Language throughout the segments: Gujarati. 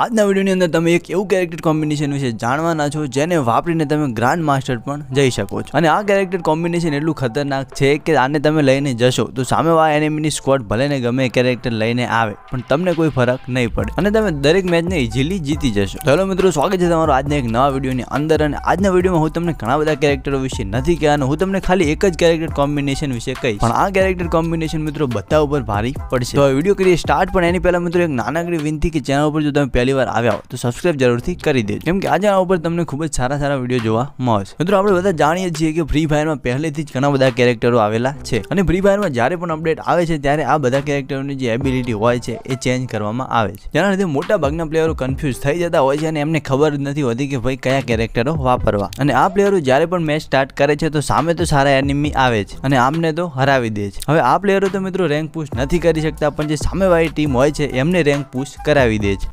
આજના વિડીયોની અંદર તમે એક એવું કેરેક્ટર કોમ્બિનેશન વિશે જાણવાના છો જેને વાપરીને તમે ગ્રાન્ડ માસ્ટર પણ જઈ શકો છો. અને આ કેરેક્ટર કોમ્બિનેશન એટલું ખતરનાક છે કે આને તમે લઈને જશો તો સામેવાળા એનિમીની સ્કોડ ભલે ને ગમે કેરેક્ટર લઈને આવે, પણ તમને કોઈ ફરક નહીં પડે. અને તમે દરેક મેચને ઇઝીલી જીતી જશો. ચલો મિત્રો, સ્વાગત છે તમારું આજના એક નવા વિડીયોની અંદર અને આજના વિડીયોમાં હું તમને ઘણા બધા કેરેક્ટરો વિશે નથી કહેવાનો, હું તમને ખાલી એક જ કેરેક્ટર કોમ્બિનેશન વિશે કહીશ. પણ આ કેરેક્ટર કોમ્બિનેશન મિત્રો બધા ઉપર ભારી પડશે. તો વીડિયો કરીએ સ્ટાર્ટ પણ એની પહેલા મિત્રો એક નાનકડી વિનંતી કે ચેનલ ઉપર જો તમે પહેલી વાર આવ્યા હો તો સબસ્ક્રાઇબ જરૂરથી કરી દેજો. કેમ કે આજે આ ઉપર તમને ખૂબ જ સારા સારા વીડિયો જોવા મળશે. મિત્રો, આપણે બધા જાણીએ છીએ કે ફ્રી ફાયરમાં પહેલેથી જ ઘણા બધા કેરેક્ટરો આવેલા છે. અને ફ્રી ફાયરમાં જ્યારે પણ અપડેટ આવે છે, ત્યારે આ બધા કેરેક્ટરોની જે એબિલિટી હોય છે, એ ચેન્જ કરવામાં આવે છે. જેના લીધે મોટા ભાગના પ્લેયરો કન્ફ્યુઝ થઈ જતા હોય છે અને એમને ખબર નથી હોતી કે ભાઈ કયા કેરેક્ટરો વાપરવા. અને આ પ્લેયરો જ્યારે પણ મેચ સ્ટાર્ટ કરે છે, તો સામે તો સારા એનિમી આવે છે અને આમને તો હરાવી દે છે હવે આ પ્લેયરો તો મિત્રો રેન્ક પુશ નથી કરી શકતા, પણ જે સામેવાળી ટીમ હોય છે, એમને રેન્ક પુશ કરાવી દે છે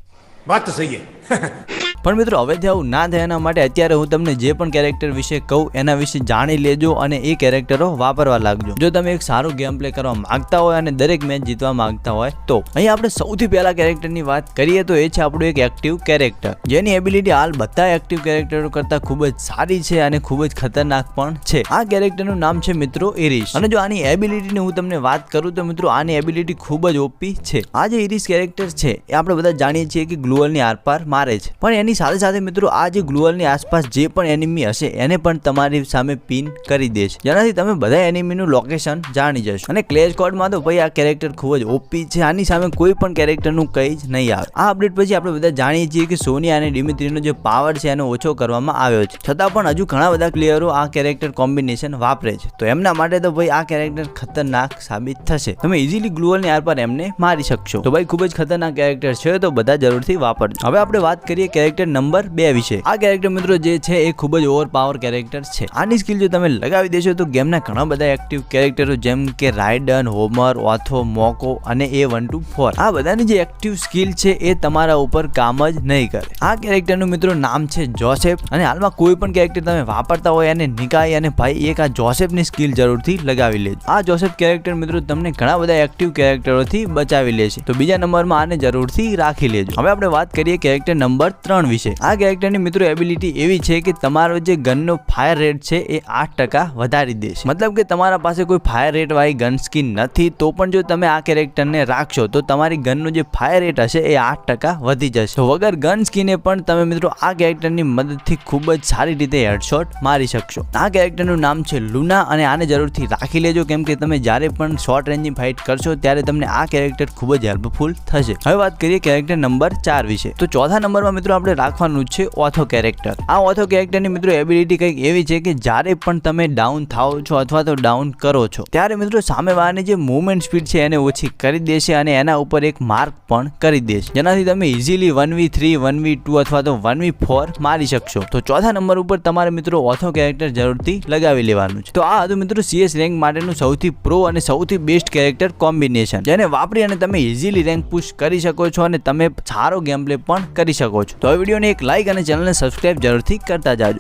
Mata-se aí. પણ મિત્રો હવેથી આવું ના થાય એના માટે અત્યારે હું તમને જે પણ કેરેક્ટર વિશે કહું, એના વિશે જાણી લેજો અને એ કેરેક્ટરો વાપરવા લાગજો. જો તમે એક સારું ગેમ પ્લે કરવા માંગતા હોય અને દરેક મેચ જીતવા માંગતા હોય, તો અહીં આપણે સૌથી પહેલા કેરેક્ટરની વાત કરીએ તો એ છે આપણું એક એક્ટિવ કેરેક્ટર જેની એબિલિટી હાલ બધા એક્ટિવ કેરેક્ટરો કરતાં ખૂબ જ સારી છે અને ખૂબ જ ખતરનાક પણ છે. આ કેરેક્ટરનું નામ છે મિત્રો ઇરિશ અને જો આની એબિલિટીની હું તમને વાત કરું તો મિત્રો, આની એબિલિટી ખૂબ જ ઓપી છે. આ જે ઇરિશ કેરેક્ટર છે, એ આપણે બધા જાણીએ છીએ કે ગ્લુઅલની આરપાર મારે છે. પણ એની સાથે સાથે મિત્રો આ જે ગ્લુઅલની આસપાસ જે પણ એનિમી હશે, એને પણ તમારી સામે પિન કરી દે છે જેનાથી તમે બધા એનિમીનું લોકેશન જાણી જશો. અને ક્લેશ કોડમાં તો ભાઈ આ કેરેક્ટર ખૂબ જ ઓપી છે. આની સામે કોઈ પણ કેરેક્ટરનું કંઈ જ નહીં આવે. આ અપડેટ પછી આપણે બધા જાણીએ છીએ કે સોનિયા અને ડિમિત્રીનો જે પાવર છે એનો ઓછો કરવામાં આવ્યો છે. છતાં પણ હજુ ઘણા બધા પ્લેયરો આ કેરેક્ટર કોમ્બિનેશન વાપરે છે. તો એમના માટે તો ભાઈ આ કેરેક્ટર ખતરનાક સાબિત થશે. તમે ઇઝીલી ગ્લુઅલની આરપાર એમને મારી શકશો. તો ભાઈ ખૂબ જ ખતરનાક કેરેક્ટર છે, તો બધા જરૂરથી વાપરજો. હવે આપણે વાત કરીએ કેરેક્ટર નંબર બે વિશે. આ કેરેક્ટર મિત્રો જે છે એ ખૂબ જ ઓવર પાવર કેરેક્ટર છે. આની સ્કિલ જો તમે લગાવી દેશો તો ગેમના ઘણા બધા એક્ટિવ કેરેક્ટરો જેમ કે રાઇડન હોમર ઓથો મોકો અને એ વન ટુ ફોર આ બધાની જે એક્ટિવ સ્કિલ છે એ તમારા ઉપર કામ જ નહીં કરે. આ કેરેક્ટરનું મિત્રો નામ છે જોસેફ અને હાલમાં કોઈ પણ કેરેક્ટર તમે વાપરતા હોય અને નિકાય અને ભાઈ એક આ જોસેફની સ્કિલ જરૂરથી લગાવી લેજો. આ જોસેફ કેરેક્ટર મિત્રો તમને ઘણા બધા એક્ટિવ કેરેક્ટરોથી બચાવી લેશે તો બીજા નંબરમાં આને જરૂરથી રાખી લેજો. હવે આપણે વાત કરીએ કેરેક્ટર નંબર ત્રણ વિશે. આ કેરેક્ટરની મિત્રો એબિલિટી એવી છે કે તમારો જે ગનનો ફાયર રેટ છે એ આઠ ટકા વધારી દેશે. મતલબ કે તમારા પાસે કોઈ ફાયર રેટ વાળી ગન સ્કીન નથી, તો પણ જો તમે આ કેરેક્ટરને રાખશો, તો તમારી ગનનો જે ફાયર રેટ હશે એ આઠ ટકા વધી જશે. વગર ગન સ્કીને પણ તમે મિત્રો આ કેરેક્ટરની મદદથી ખૂબ જ સારી રીતે હેડશોટ મારી શકશો. આ કેરેક્ટરનું નામ છે લુના અને આને જરૂરથી રાખી લેજો, કેમ કે તમે જ્યારે પણ શોર્ટ રેન્જની ફાઇટ કરશો, ત્યારે તમને આ કેરેક્ટર ખૂબ જ હેલ્પફુલ થશે. હવે વાત કરીએ કેરેક્ટર નંબર ચાર વિશે. તો ચોથા નંબરમાં મિત્રો આપણે રાખવાનું છે ઓથો કેરેક્ટર આ ઓથો કેરેક્ટરની મિત્રો એબિલિટી કંઈક એવી છે કે જ્યારે પણ તમે ડાઉન થાઓ છો અથવા તો ડાઉન કરો છો, ત્યારે મિત્રો સામેવાળાની જે મૂવમેન્ટ સ્પીડ છે એને ઓછી કરી દેશે અને એના ઉપર એક માર્ક પણ કરી દેશે. જેનાથી તમે easily one v three one v two અથવા તો વન વી ફોર મારી શકશો. તો ચોથા નંબર ઉપર તમારે મિત્રો ઓથો કેરેક્ટર જરૂરથી લગાવી લેવાનું છે. તો આ હતું મિત્રો સીએસ રેન્ક માટેનું સૌથી પ્રો અને સૌથી બેસ્ટ કેરેક્ટર કોમ્બિનેશન જેને વાપરી અને તમે ઇઝીલી રેન્ક પુશ કરી શકો છો અને તમે સારો ગેમ પ્લે પણ કરી શકો છો. તો વિડીયોને એક લાઇક અને ચેનલને સબસ્ક્રાઇબ જરૂરથી કરતા જાજો.